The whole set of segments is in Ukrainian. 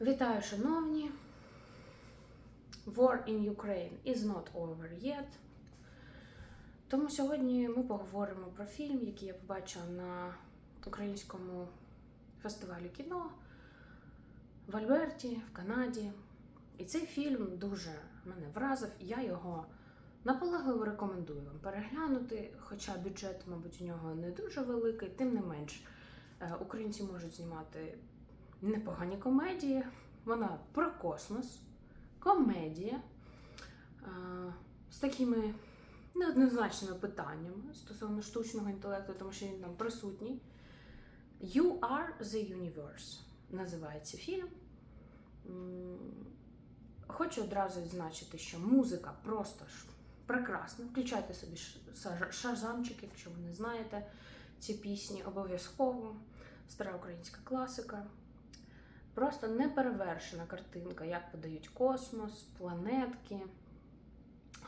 Вітаю, шановні. War in Ukraine is not over yet. Тому сьогодні ми поговоримо про фільм, який я побачила на українському фестивалі кіно в Альберті, в Канаді. І цей фільм дуже мене вразив. Я його наполегливо рекомендую вам переглянути, хоча бюджет, мабуть, у нього не дуже великий, тим не менш, е, українці можуть знімати непогані комедії. Вона про космос, комедія з такими неоднозначними питаннями стосовно штучного інтелекту, тому що він там присутній. You are the universe називається фільм. Хочу одразу відзначити, що музика просто прекрасна. Включайте собі ш- шазамчик, якщо ви не знаєте ці пісні, обов'язково. Стара українська класика. Просто неперевершена картинка, як подають космос, планетки,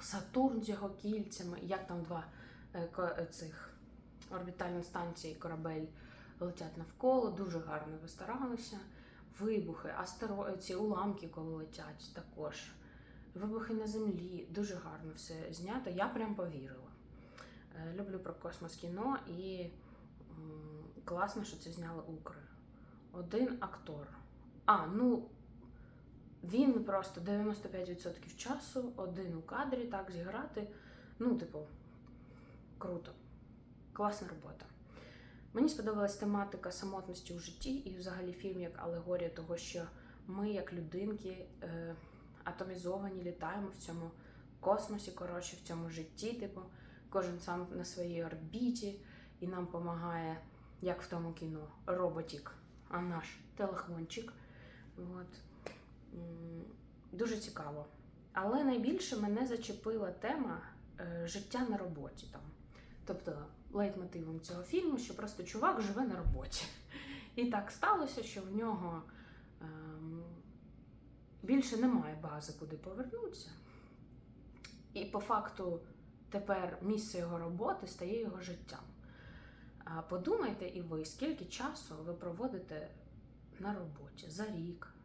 Сатурн з його кільцями, як там два е, е, цих орбітальні станції корабель летять навколо, дуже гарно вистаралися. Вибухи, астеро... ці уламки, коли летять, також. Вибухи на землі, дуже гарно все знято. Я прям повірила. Е, Люблю про космос кіно і класно, що це зняли Укри. Один актор. А, ну він просто 95% часу, один у кадрі, так зіграти. Ну, типу, круто. Класна робота. Мені сподобалась тематика самотності у житті і взагалі фільм як алегорія того, що ми, як людинки, е, атомізовані, літаємо в цьому космосі, коротше, в цьому житті, типу, кожен сам на своїй орбіті, і нам допомагає, як в тому кіно, роботік, а наш телефончик. От. Дуже цікаво. Але найбільше мене зачепила тема е, життя на роботі там. Тобто лейтмотивом цього фільму, що просто чувак живе на роботі. І так сталося, що в нього ем, більше немає бази, куди повернутися. І по факту тепер місце його роботи стає його життям. Подумайте і ви, скільки часу ви проводите на роботі за рік.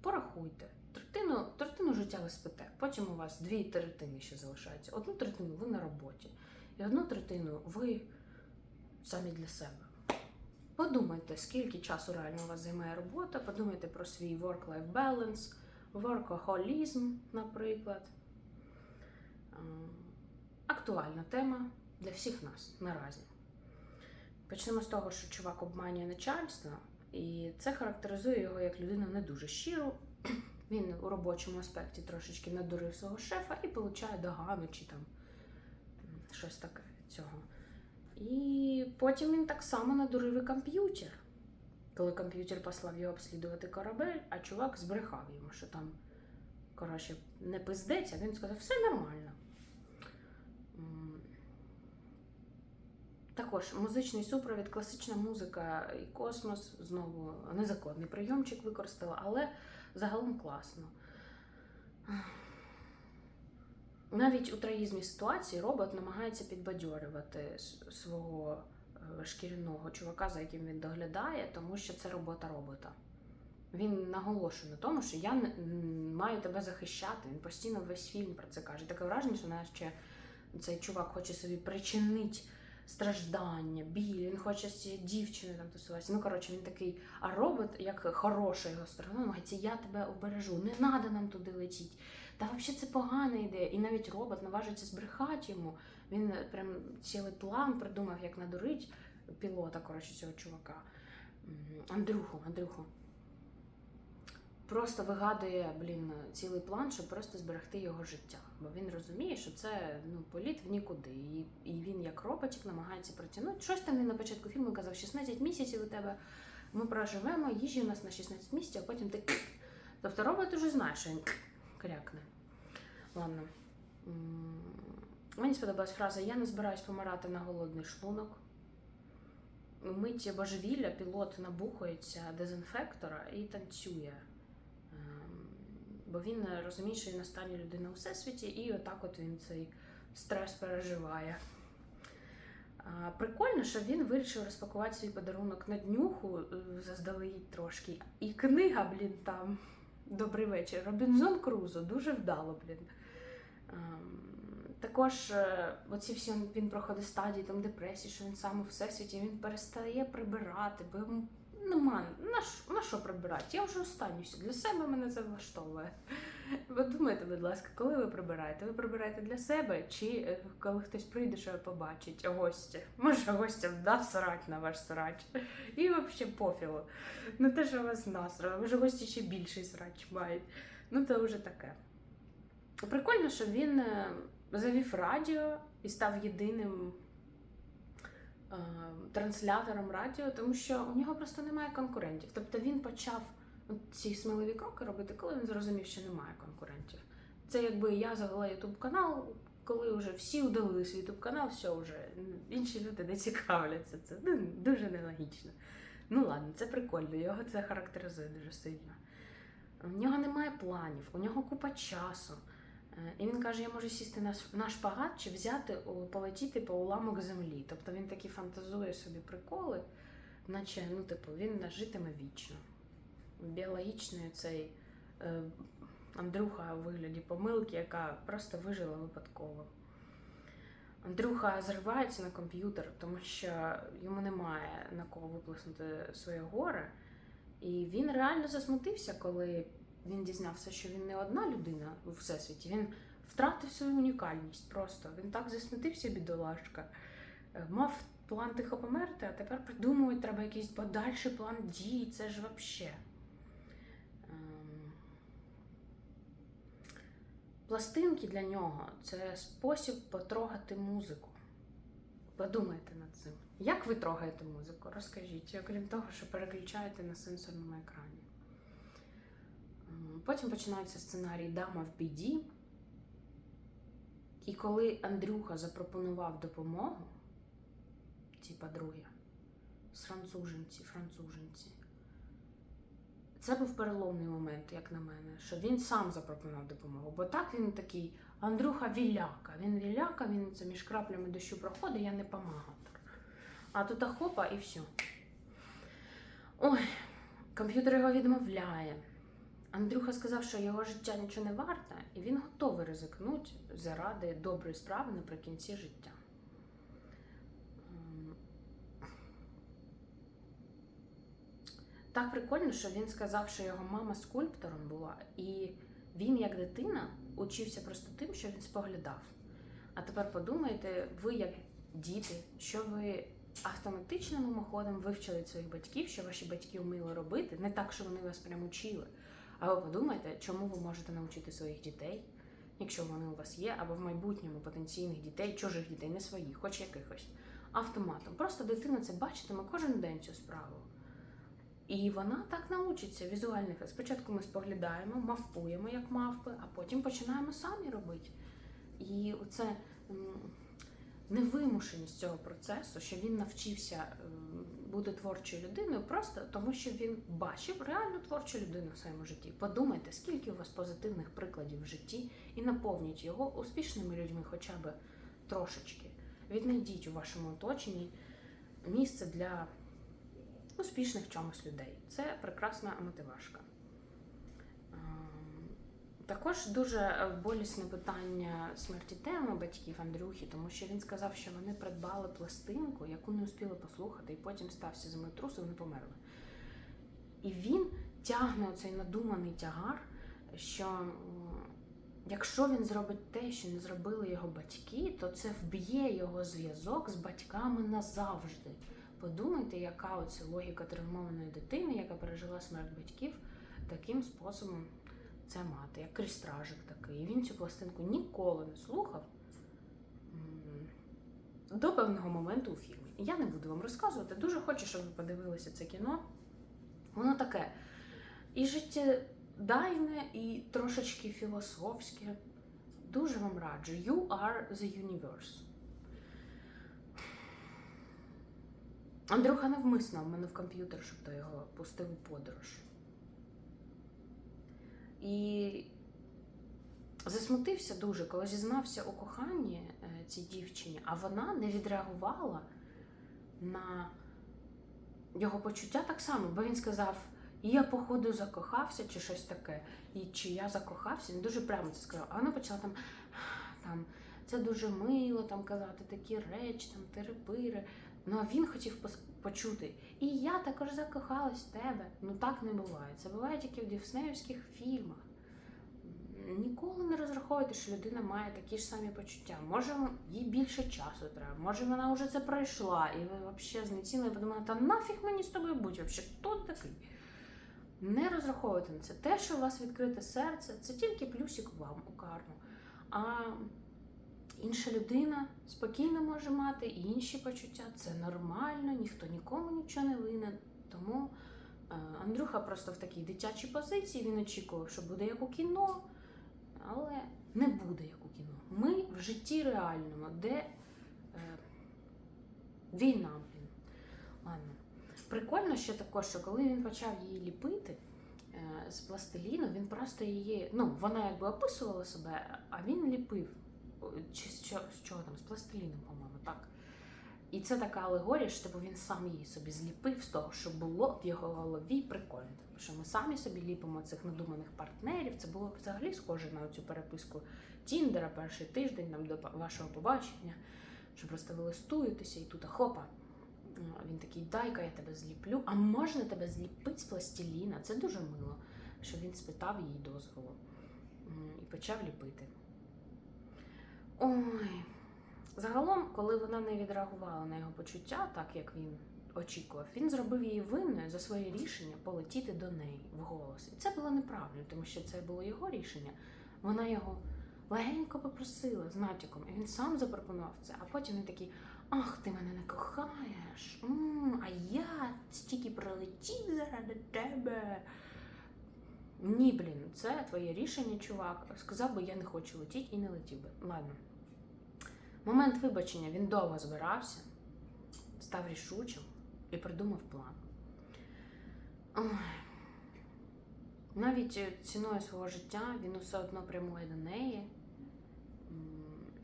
Порахуйте. Третину, третину життя ви спите, потім у вас дві третини ще залишаються. Одну третину ви на роботі, і одну третину ви самі для себе. Подумайте, скільки часу реально у вас займає робота, подумайте про свій work-life balance, workaholism, наприклад. Ем, Актуальна тема для всіх нас наразі. Почнемо з того, що чувак обманює начальство, і це характеризує його як людину не дуже щиру. Він у робочому аспекті трошечки надурив свого шефа і получає догану чи там щось таке цього. І потім він так само надурив і комп'ютер. Коли комп'ютер послав його обслідувати корабель, а чувак збрехав йому, що там, коротше, не пиздець, а він сказав, все нормально. Також музичний супровід, класична музика і космос, знову незаконний прийомчик використала, але загалом класно. Навіть у траїзмі ситуації робот намагається підбадьорювати свого е, шкіряного чувака, за яким він доглядає, тому що це робота робота. Він наголошує на тому, що я маю тебе захищати. Він постійно весь фільм про це каже. Таке враження, що наче цей чувак хоче собі причинити страждання, біль, він хоче з цією дівчиною там тусуватися. Ну, коротше, він такий, а робот, як хороша його сторона, намагається, я тебе обережу, не треба нам туди летіти. Та взагалі це погана ідея. І навіть робот наважиться збрехати йому. Він прям цілий план придумав, як надурить пілота, коротше, цього чувака. Андрюху, Андрюху. Просто вигадує, блін, цілий план, щоб просто зберегти його життя. Бо він розуміє, що це ну, політ в нікуди. І, і він, як роботик, намагається протягнути. Щось там він на початку фільму казав, 16 місяців у тебе ми проживемо, їжі у нас на 16 місяців, а потім ти. Тобто робот уже знає, що він крякне. Ладно. Мені сподобалась фраза Я не збираюсь помирати на голодний шлунок. Мить божевілля пілот набухується дезінфектора і танцює. Бо він розуміє, що він остання людина у всесвіті, і отак от він цей стрес переживає. Прикольно, що він вирішив розпакувати свій подарунок на днюху е, заздалегідь трошки. І книга, блін, там Добрий вечір. Робінзон Крузо дуже вдало, блін. Ем, Також е, оці всі він проходить стадії там депресії, що він сам у всесвіті, він перестає прибирати, бо йому нема на що, на що прибирати. Я вже останнюся. Для себе мене це влаштовує. Ви думайте, будь ласка, коли ви прибираєте? Ви прибираєте для себе чи е, коли хтось прийде, що побачить гості? Може, гостям да срать на ваш срач. І взагалі пофігу. Ну те, що у вас настрій, може гості ще більший срач мають. Ну це вже таке. Прикольно, що він е, завів радіо і став єдиним транслятором радіо, тому що у нього просто немає конкурентів. Тобто він почав ці сміливі кроки робити, коли він зрозумів, що немає конкурентів. Це якби я завела ютуб канал, коли вже всі удалили свій ютуб канал, все вже інші люди не цікавляться. Це ну, дуже нелогічно. Ну ладно, це прикольно, його це характеризує дуже сильно. У нього немає планів, у нього купа часу. І він каже: я можу сісти на шпагат чи взяти, полетіти по уламок землі. Тобто він такі фантазує собі приколи, наче ну, типу, він житиме вічно. Біологічний цей е, Андрюха у вигляді помилки, яка просто вижила випадково. Андрюха зривається на комп'ютер, тому що йому немає на кого виплеснути своє горе. І він реально засмутився, коли він дізнався, що він не одна людина у всесвіті. Він втратив свою унікальність просто. Він так засмутився, бідолашка. Е, Мав план тихо померти, а тепер придумують, треба якийсь подальший план дій. Це ж вообще. Ем, Пластинки для нього це спосіб потрогати музику. Подумайте над цим. Як ви трогаєте музику? Розкажіть, окрім того, що переключаєте на сенсорному екрані. Потім починається сценарій Дама в біді. І коли Андрюха запропонував допомогу, ці подруги, з француженці, француженці, це був переломний момент, як на мене, що він сам запропонував допомогу. Бо так він такий Андрюха віляка. Він віляка, він це між краплями дощу проходить, я не помагатор. А тут хопа і все. Ой, комп'ютер його відмовляє. Андрюха сказав, що його життя нічого не варте, і він готовий ризикнути заради доброї справи наприкінці життя. Ем, Так прикольно, що він сказав, що його мама скульптором була, і він, як дитина, учився просто тим, що він споглядав. А тепер подумайте, ви, як діти, що ви автоматично мимоходом вивчили своїх батьків, що ваші батьки вміли робити, не так, що вони вас прям учили. А ви подумайте, чому ви можете навчити своїх дітей, якщо вони у вас є, або в майбутньому потенційних дітей, чужих дітей, не своїх, хоч якихось, автоматом. Просто дитина це бачитиме кожен день цю справу. І вона так научиться візуальних. Спочатку ми споглядаємо, мавпуємо як мавпи, а потім починаємо самі робити. І оце м, невимушеність цього процесу, що він навчився бути творчою людиною, просто тому що він бачив реальну творчу людину в своєму житті. Подумайте, скільки у вас позитивних прикладів в житті, і наповніть його успішними людьми, хоча б трошечки. Віднайдіть у вашому оточенні місце для успішних в чомусь людей. Це прекрасна мотивашка. Також дуже е, болісне питання смерті теми батьків Андрюхи, тому що він сказав, що вони придбали пластинку, яку не успіли послухати, і потім стався землетрус, і вони померли. І він тягне оцей надуманий тягар, що якщо він зробить те, що не зробили його батьки, то це вб'є його зв'язок з батьками назавжди. Подумайте, яка оце логіка травмованої дитини, яка пережила смерть батьків, таким способом це мати, як крістражик такий. І він цю пластинку ніколи не слухав до певного моменту у фільмі. Я не буду вам розказувати. Дуже хочу, щоб ви подивилися це кіно. Воно таке і життєдайне, і трошечки філософське. Дуже вам раджу. You are the universe. Андрюха навмисно в мене в комп'ютер, щоб то його пустив у подорож. І засмутився дуже, коли зізнався у коханні е, цій дівчині, а вона не відреагувала на його почуття так само, бо він сказав: я, походу, закохався, чи щось таке, і чи я закохався, він дуже прямо це сказав. А вона почала там, там це дуже мило там казати такі речі, там тири-пири. Ну а він хотів почути. І я також закохалась в тебе. Ну так не буває. Це буває тільки в діснеївських фільмах. Ніколи не розраховуйте, що людина має такі ж самі почуття. Може, їй більше часу треба, може вона вже це пройшла, і ви взагалі знецінили, подумали, та нафіг мені з тобою бути, взагалі, хто такий? Не розраховуйте на це. Те, що у вас відкрите серце, це тільки плюсик вам у карму. А інша людина спокійно може мати і інші почуття. Це нормально, ніхто нікому нічого не винен. Тому е, Андрюха просто в такій дитячій позиції. Він очікував, що буде як у кіно, але не буде як у кіно. Ми в житті реальному, де е, війна, блін. Ладно. Прикольно ще також, що коли він почав її ліпити е, з пластиліну, він просто її. Ну, вона якби описувала себе, а він ліпив. Чи з чого, з чого там? З пластиліном, по-моєму, так. І це така алегорія, що типу, він сам її собі зліпив з того, що було в його голові прикольно. Тому що ми самі собі ліпимо цих надуманих партнерів. Це було взагалі схоже на цю переписку Тіндера перший тиждень там, до вашого побачення, що просто ви листуєтеся і тут хопа. Він такий, дай-ка я тебе зліплю. А можна тебе зліпити з пластиліна? Це дуже мило, що він спитав її дозволу і почав ліпити. Ой. Загалом, коли вона не відреагувала на його почуття, так як він очікував, він зробив її винною за своє рішення полетіти до неї в голос. І це було неправильно, тому що це було його рішення. Вона його легенько попросила з натяком, і він сам запропонував це. А потім він такий: Ах, ти мене не кохаєш. м а я стільки пролетів заради тебе. Ні, блін, це твоє рішення, чувак. Сказав би, я не хочу летіти і не летів би. Ладно. Момент вибачення він довго збирався, став рішучим і придумав план. Ой. Навіть ціною свого життя він усе одно прямує до неї.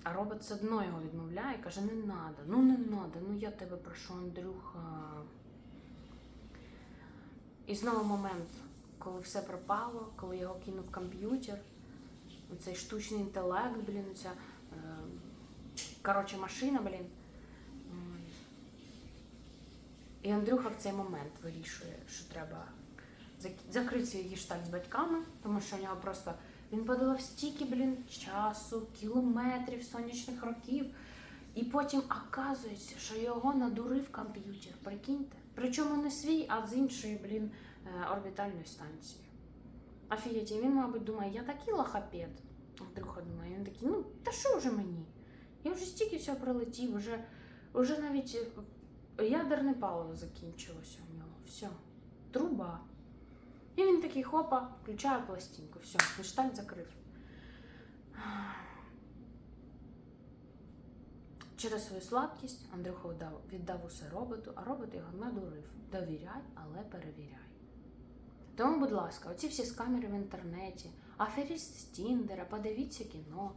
А робот все одно його відмовляє, і каже: не надо, ну не надо, ну я тебе прошу, Андрюха. І знову момент, коли все пропало, коли його кинув комп'ютер, цей штучний інтелект, блін, ця е, коротше машина, блін. І Андрюха в цей момент вирішує, що треба зак- закрити свій гештальт з батьками, тому що у нього просто він подолав стільки, блін, часу, кілометрів, сонячних років. І потім оказується, що його надурив комп'ютер. Прикиньте. Причому не свій, а з іншої, блін, орбітальної станції. Офігеть, і він, мабуть, думає, я такий лохапет. Андрюха думає, він такий, ну та що вже мені? Я вже стільки всього пролетів, вже, вже навіть е, ядерне паливо закінчилося у нього. Все, труба. І він такий хопа, включає пластинку. Все, гештальт закрив. Через свою слабкість Андрюха віддав усе роботу, а робот його надурив. Довіряй, але перевіряй. Тому, будь ласка, оці всі скамери в інтернеті, аферіст з Тіндера, подивіться кіно.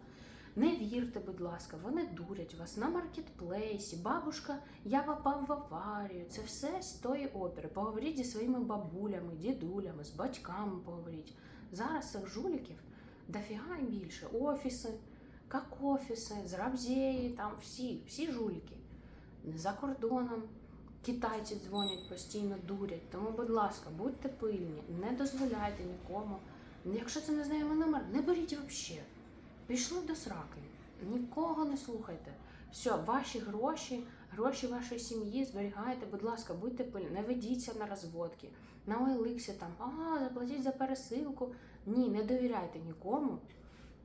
Не вірте, будь ласка, вони дурять вас на маркетплейсі. Бабушка, я попав в аварію. Це все з тої опери. Поговоріть зі своїми бабулями, дідулями, з батьками поговоріть. Зараз цих жуліків дофіга і більше. Офіси, як офіси, зрабзєї, там всі, всі жуліки. За кордоном. Китайці дзвонять постійно, дурять. Тому, будь ласка, будьте пильні, не дозволяйте нікому. Якщо це незнайомий номер, не беріть взагалі. Пішли до сраки. Нікого не слухайте. Все, ваші гроші, гроші вашої сім'ї зберігайте, будь ласка, будьте пильні, не ведіться на розводки. На OLX там, ага, заплатіть за пересилку. Ні, не довіряйте нікому.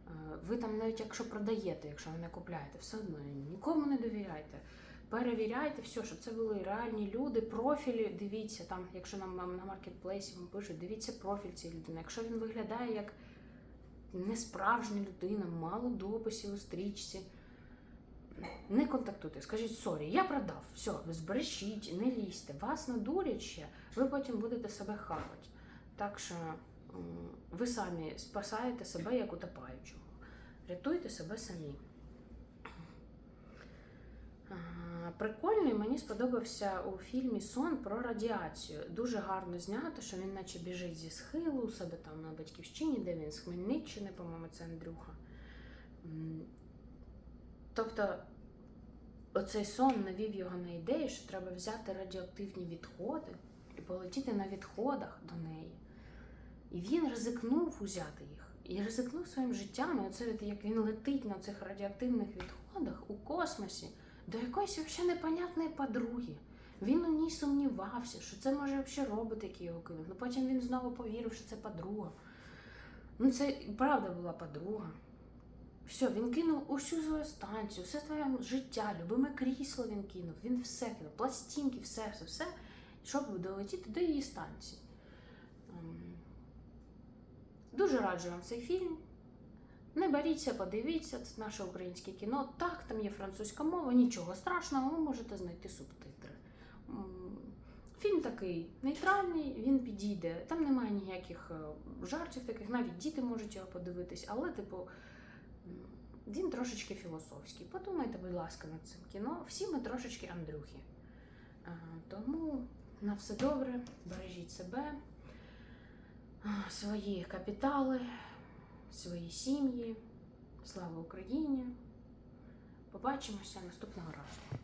Е, Ви там навіть якщо продаєте, якщо ви не купляєте, все одно нікому не довіряйте. Перевіряйте все, щоб це були реальні люди, профілі. Дивіться там, якщо нам на маркетплейсі вам пишуть, дивіться профіль цієї людини. Якщо він виглядає як несправжня людина, мало дописів у стрічці. Не контактуйте, скажіть сорі, я продав, все, збережіть, не лізьте, вас надурять ще, ви потім будете себе хавати. Так що ви самі спасаєте себе як утопаючого. Рятуйте себе самі. А, Прикольний, мені сподобався у фільмі Сон про радіацію. Дуже гарно знято, що він наче біжить зі схилу у себе там на батьківщині, де він з Хмельниччини, по-моєму, це Андрюха. Тобто, оцей сон навів його на ідею, що треба взяти радіоактивні відходи і полетіти на відходах до неї. І він ризикнув узяти їх. І ризикнув своїм життям. І оце як він летить на цих радіоактивних відходах у космосі до якоїсь взагалі непонятної подруги. Він у ній сумнівався, що це може взагалі робот, який його кинув. Ну потім він знову повірив, що це подруга. Ну, це правда була подруга. Все, він кинув усю свою станцію, все своє життя, любиме крісло він кинув, він все кинув, пластинки, все, все, все, щоб долетіти до її станції. Ем, Дуже раджу вам цей фільм. Не боріться, подивіться, це наше українське кіно. Так, там є французька мова, нічого страшного, ви можете знайти субтитри. Фільм такий нейтральний, він підійде. Там немає ніяких е, жартів таких, навіть діти можуть його подивитись, але, типу, він трошечки філософський. Подумайте, будь ласка, над цим кіно. Всі ми трошечки Андрюхи. Е, Тому на все добре, бережіть себе, е, свої капітали, свої сім'ї. Слава Україні! Побачимося наступного разу.